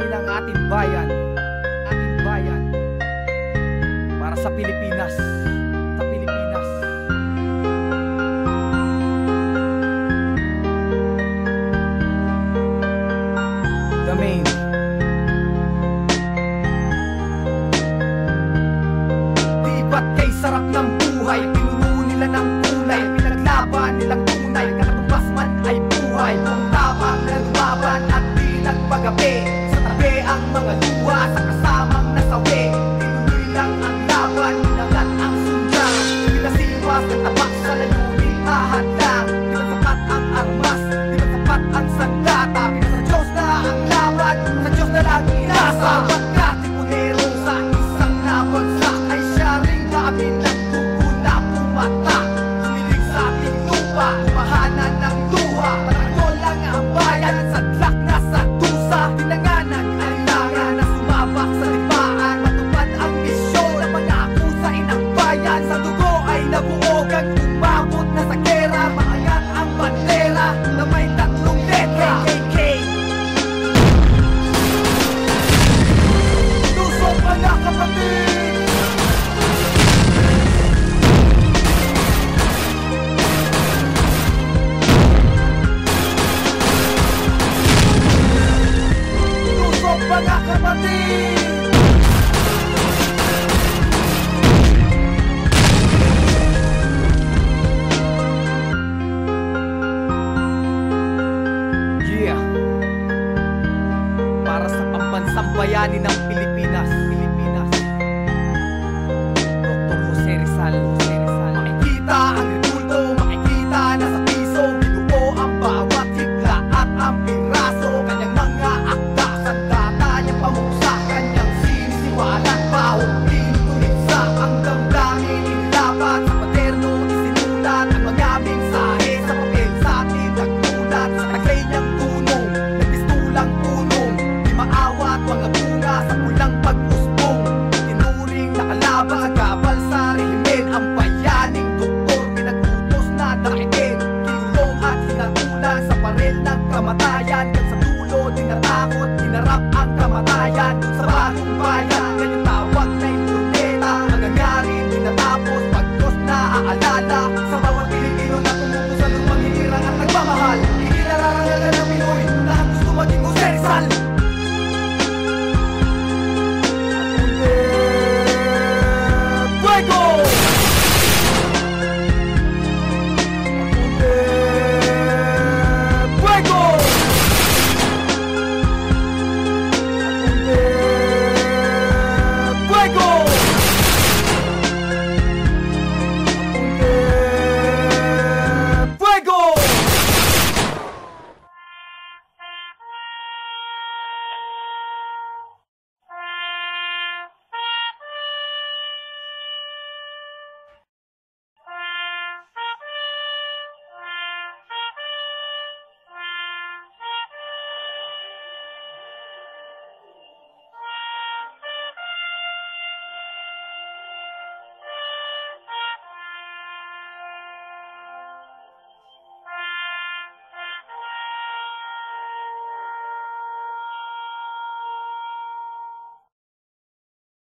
layunin ng ating bayan, ating bayan, para sa Pilipinas, sa Pilipinas. The main. Di ba't kay sarap ng buhay, mga kapatid. Para sa pambansang bayani ng Pilipinas Pilipinas. Dr. Jose Rizal. Ulat sa tagay ng tunong Nagpistulang punong Di maawa at mga bunga sa pulang pag-usbong Tinuring nakalaban sa kapal sa rehimen. Ang bayaning doktor pinagutos na dakitin Kilong at hinatulan sa parel ng kamatayan. Kan sa dulo, tinatakot, tinarap